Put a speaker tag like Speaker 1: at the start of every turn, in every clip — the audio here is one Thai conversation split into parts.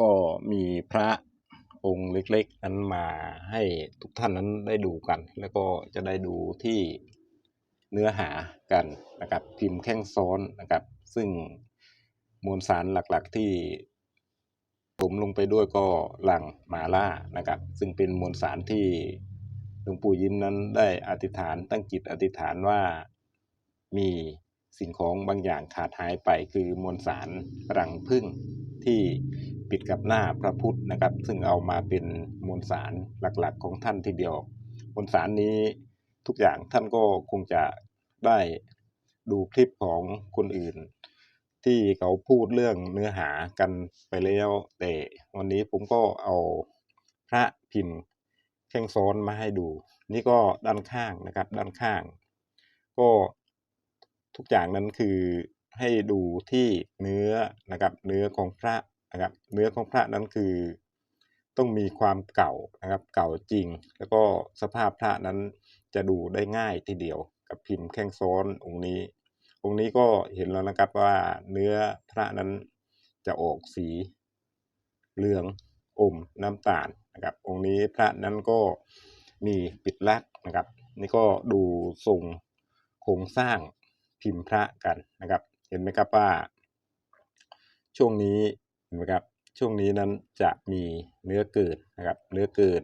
Speaker 1: ก็มีพระองค์เล็กๆนั้นมาให้ทุกท่านนั้นได้ดูกัน แล้วก็จะได้ดูที่เนื้อหากันนะครับพิมพ์แข้งซ้อนนะครับ ซึ่งมวลสารหลักๆที่ผมลงไปด้วยก็หลังมาล่านะครับ ซึ่งเป็นมวลสารที่หลวงปู่ยิ้มนั้นได้อธิษฐานตั้งจิตอธิษฐานว่ามีสิ่งของบางอย่างขาดหายไปคือมวลสารรังพึ่งที่ ปิดกับหน้าพระพุทธนะครับ ซึ่งเอามาเป็นมวลสารหลักๆของท่านทีเดียวมวลสารนี้ทุกอย่างท่านก็คงจะได้ดูคลิปของคนอื่น ที่เขาพูดเรื่องเนื้อหากันไปแล้ว แต่วันนี้ผมก็เอาพระพิมพ์แข้งซ้อนมาให้ดู นี่ก็ด้านข้างนะครับ ด้านข้าง ก็ทุกอย่างนั้นคือให้ดูที่เนื้อนะครับ เนื้อของพระ นะครับเนื้อของพระนั้นคือต้องมีความเก่านะครับเก่าจริง แล้วก็สภาพพระนั้นจะดูได้ง่ายทีเดียว กับพิมพ์แข้งซ้อนองค์นี้ องค์นี้ก็เห็นแล้วนะครับว่าเนื้อพระนั้นจะออกสีเหลืองอมน้ำตาลนะครับองค์นี้พระนั้นก็มีปิดลักนะครับ นี่ก็ดูทรงโครงสร้างพิมพ์พระกันนะครับ เห็นไหมครับว่า ช่วงนี้ นไหมครับช่วงนี้นั้นจะมีเนื้อเกินนะครับเนื้อเกิน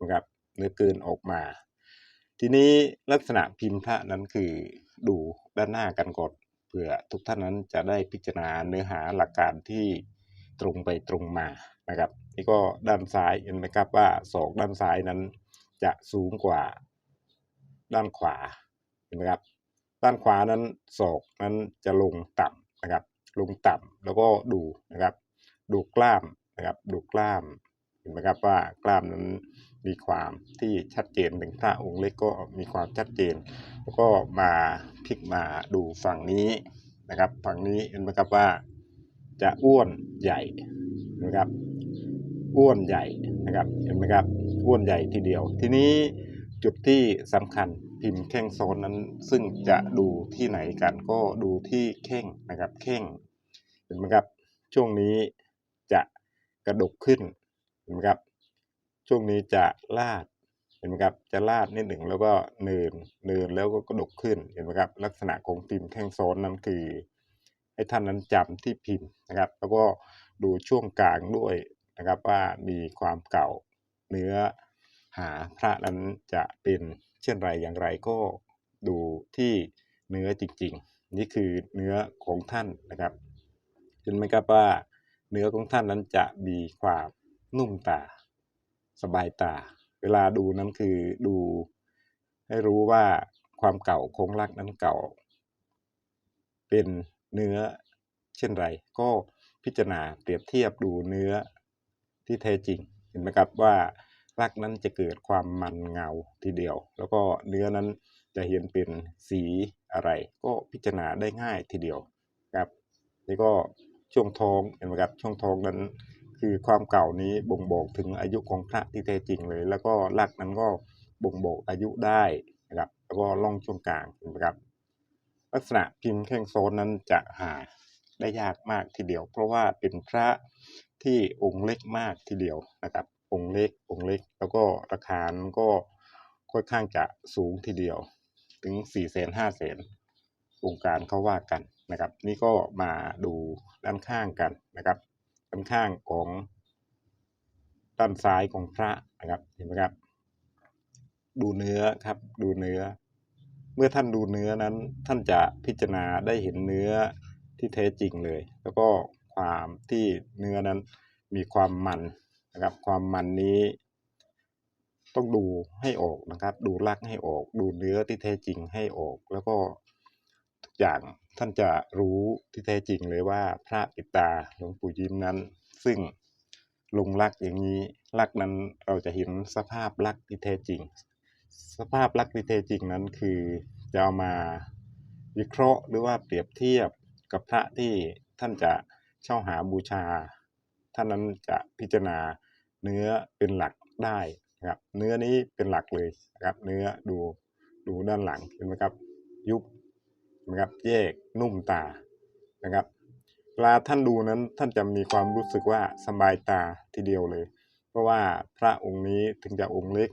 Speaker 1: นะครับเนื้อเกินออกมา ทีนี้ลักษณะพิมพ์พระนั้นคือดูด้านหน้ากันก่อนเผื่อทุกท่านนั้นจะได้พิจารณาเนื้อหาหลักการที่ตรงไปตรงมานะครับนี่ก็ด้านซ้ายเห็นไหมครับว่าศอกด้านซ้ายนั้นจะสูงกว่าด้านขวาเห็นไหมครับด้านขวานั้นศอกนั้นจะลงต่ำนะครับลงต่ำแล้วก็ดูนะครับ ดูกล้ามนะครับดูกล้ามเห็นไหมครับว่ากล้ามนั้นมีความที่ชัดเจนถึงพระองค์เล็กก็มีความชัดเจน แล้วก็มาพลิกมาดูฝั่งนี้นะครับฝั่งนี้เห็นไหมครับว่าจะอ้วนใหญ่นะครับอ้วนใหญ่นะครับเห็นไหมครับอ้วนใหญ่ทีเดียว ทีนี้จุดที่สำคัญพิมพ์แข้งซ้อนนั้น ซึ่งจะดูที่ไหนกันก็ดูที่แข้งนะครับแข้งเห็นไหมครับช่วงนี้ กระดกขึ้นเห็นไหมครับ ช่วงนี้จะลาดเห็นไหมครับ จะลาดนิดหนึ่งแล้วก็เนินเนินแล้วก็กระดกขึ้นเห็นไหมครับ ลักษณะของพิมพ์แข้งซ้อนนั้นคือ ให้ท่านนั้นจำที่พิมพ์นะครับ แล้วก็ดูช่วงกลางด้วยนะครับว่ามีความเก่าเนื้อหาพระนั้นจะเป็นเช่นไรอย่างไรก็ดูที่เนื้อจริงๆ นี่คือเนื้อของท่านนะครับเห็นไหมครับว่า เนื้อของท่านนั้นจะมีความนุ่มตา สบายตา เวลาดูนั้นคือดูให้รู้ว่าความเก่าโครงลักนั้นเก่า เป็นเนื้อเช่นไร ก็พิจารณาเปรียบเทียบดูเนื้อที่แท้จริงเห็นไหมครับว่ารักนั้นจะเกิดความมันเงาทีเดียว แล้วก็เนื้อนั้นจะเห็นเป็นสีอะไร ก็พิจารณาได้ง่ายทีเดียวครับนี่ก็ ช่วงท้องเห็นไหมครับช่วงท้องนั้น คือความเก่านี้บ่งบอกถึงอายุของพระที่แท้จริงเลย แล้วก็ลักนั้นก็บ่งบอกอายุได้นะครับแล้วก็ล่องช่วงกลางเห็นไหมครับ ลักษณะพิมพ์แข้งโซนนั้นจะหาได้ยากมากทีเดียว เพราะว่าเป็นพระที่องค์เล็กมากทีเดียวนะครับ องค์เล็กองค์เล็ก แล้วก็ราคาก็ค่อนข้างจะสูงทีเดียว ถึง4ี่แสนห้าแสนองค์การเขาว่ากัน นะครับ นี่ก็มาดูด้านข้างกันนะครับ ด้านข้างของด้านซ้ายของพระนะครับเห็นไหมครับ ดูเนื้อครับดูเนื้อ เมื่อท่านดูเนื้อนั้นท่านจะพิจารณาได้เห็นเนื้อที่แท้จริงเลย แล้วก็ความที่เนื้อนั้นมีความมันนะครับ ความมันนี้ ต้องดูให้ออกนะครับ ดูลักให้ออก ดูเนื้อที่แท้จริงให้ออก แล้วก็ทุกอย่าง ท่านจะรู้ที่แท้จริงเลยว่าพระปิตาหลวงปู่ยิ้มนั้น ซึ่งลงลักอย่างนี้ลักนั้นเราจะเห็นสภาพลักที่แท้จริง สภาพลักที่แท้จริงนั้นคือจะเอามาวิเคราะห์หรือว่าเปรียบเทียบกับพระที่ท่านจะเช่าหาบูชา ท่านนั้นจะพิจารณาเนื้อเป็นหลักได้นะครับ เนื้อนี้เป็นหลักเลยนะครับ เนื้อดูดูด้านหลังเห็นไหมครับ ยุบ นะครับแยกนุ่มตานะครับเวลาท่านดูนั้นท่านจะมีความรู้สึกว่าสบายตาทีเดียวเลย เพราะว่าพระองค์นี้ถึงจะองค์เล็ก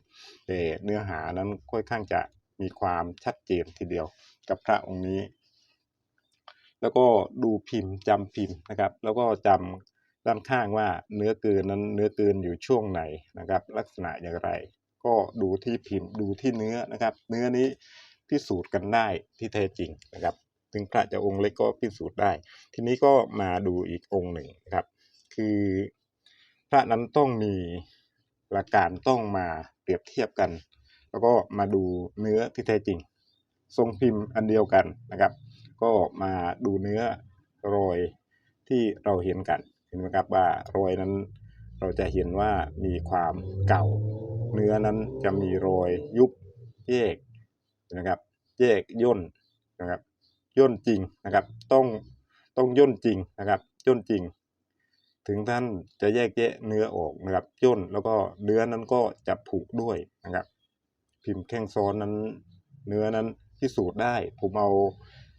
Speaker 1: แต่เนื้อหานั้นค่อนข้างจะมีความชัดเจนทีเดียวกับพระองค์นี้ แล้วก็ดูพิมพ์จำพิมพ์นะครับ แล้วก็จำด้านข้างว่าเนื้อเกินนั้นเนื้อเกินอยู่ช่วงไหนนะครับ ลักษณะอย่างไร ก็ดูที่พิมพ์ดูที่เนื้อนะครับ เนื้อนี้ พิสูจน์กันได้ที่แท้จริงนะครับถึงพระจะองค์เล็กก็พิสูจน์ได้ ทีนี้ก็มาดูอีกองค์หนึ่งนะครับ คือพระนั้นต้องมีหลักการต้องมาเปรียบเทียบกัน แล้วก็มาดูเนื้อที่แท้จริง ทรงพิมพ์อันเดียวกันนะครับ ก็มาดูเนื้อรอยที่เราเห็นกันเห็นไหมครับว่ารอยนั้นเราจะเห็นว่ามีความเก่า เนื้อนั้นจะมีรอยยุบแยก นะครับ แยกย่นนะครับ ย่นจริงนะครับ ต้องต้องย่นจริงนะครับ ย่นจริง ถึงท่านจะแยกแยะเนื้อออกนะครับ ย่นแล้วก็เนื้อนั้นก็จะผุด้วยนะครับ พิมพ์แข้งซ้อนนั้น เนื้อนั้นพิสูจน์ได้ผมเอา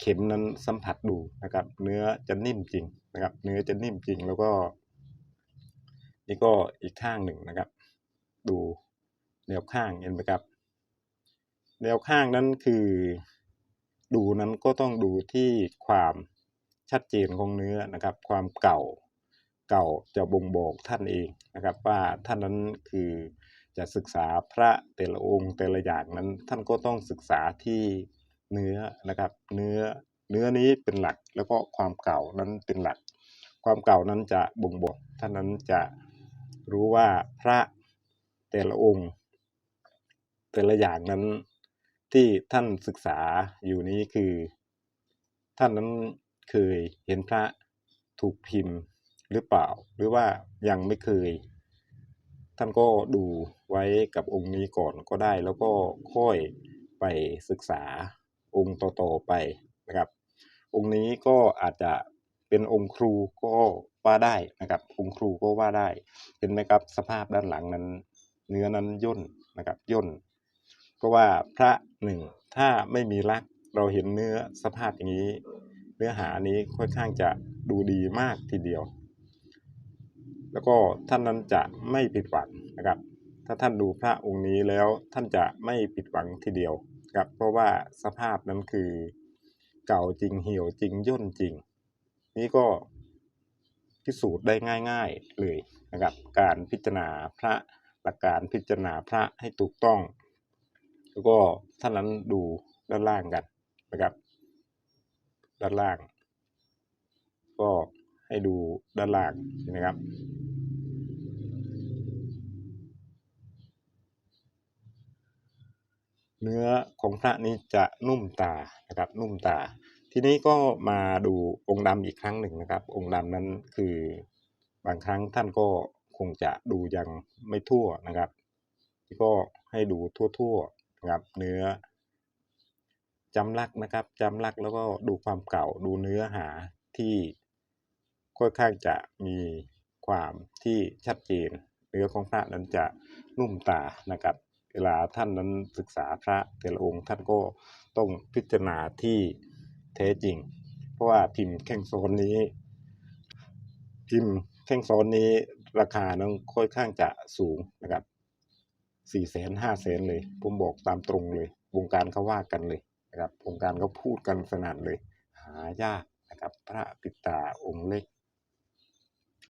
Speaker 1: เข็มนั้นสัมผัสดูนะครับ เนื้อจะนิ่มจริงนะครับ เนื้อจะนิ่มจริงแล้วก็นี่ก็อีกข้างหนึ่งนะครับ ดูแนวข้างเห็นไหมครับ แนวข้างนั้นคือ ดูนั้นก็ต้องดูที่ความชัดเจนของเนื้อนะครับ ความเก่าเก่าจะบ่งบอกท่านเองนะครับ ว่าท่านนั้นคือจะศึกษาพระแต่ละองค์แต่ละอย่างนั้น ท่านก็ต้องศึกษาที่เนื้อนะครับ เนื้อเนื้อนี้เป็นหลัก แล้วก็ความเก่านั้นเป็นหลัก ความเก่านั้นจะบ่งบอกท่านนั้นจะรู้ว่าพระแต่ละองค์ แต่ละอย่างนั้น ที่ท่านศึกษาอยู่นี้คือ ท่านนั้นเคยเห็นพระถูกพิมพ์หรือเปล่า หรือว่ายังไม่เคย ท่านก็ดูไว้กับองค์นี้ก่อนก็ได้ แล้วก็ค่อยไปศึกษาองค์ต่อๆไปนะครับ องค์นี้ก็อาจจะเป็นองค์ครูก็ว่าได้นะครับ องค์ครูก็ว่าได้ เห็นไหมครับสภาพด้านหลังนั้น เนื้อนั้นย่นนะครับย่น เพราะว่าพระหนึ่งถ้าไม่มีรักเราเห็นเนื้อสภาพอย่างนี้ เนื้อหานี้ค่อนข้างจะดูดีมากทีเดียว แล้วก็ท่านนั้นจะไม่ผิดหวังนะครับ ถ้าท่านดูพระองค์นี้แล้วท่านจะไม่ผิดหวังทีเดียวครับเพราะว่าสภาพนั้นคือเก่าจริงเหี่ยวจริงย่นจริง นี่ก็พิสูจน์ได้ง่าย ๆเลยนะครับ การพิจารณาพระหลักการพิจารณาพระให้ถูกต้อง แล้วก็ท่านนั้นดูด้านล่างกันนะครับ ด้านล่าง ก็ให้ดูด้านล่างนะครับเนื้อของพระนี้จะนุ่มตานะครับ นุ่มตา ทีนี้ก็มาดูองค์ดำอีกครั้งหนึ่งนะครับ องค์ดำนั้นคือบางครั้งท่านก็คงจะดูยังไม่ทั่วนะครับ ก็ให้ดูทั่ว ครับเนื้อจำลักนะครับจำลักแล้วก็ดูความเก่าดูเนื้อหาที่ค่อนข้างจะมีความที่ชัดเจนเนื้อของพระนั้นจะนุ่มตานะครับ เวลาท่านนั้นศึกษาพระแต่ละองค์ท่านก็ต้องพิจารณาที่แท้จริง เพราะว่าพิมพ์แข้งโซนนี้ พิมพ์แข้งโซนนี้ราคานั้นค่อนข้างจะสูงนะครับ สี่แสนห้าแสนเลย ผมบอกตามตรงเลย วงการเขาว่ากันเลยนะครับวงการเขาพูดกันสนั่นเลย หายากนะครับ พระปิตาองค์เล็ก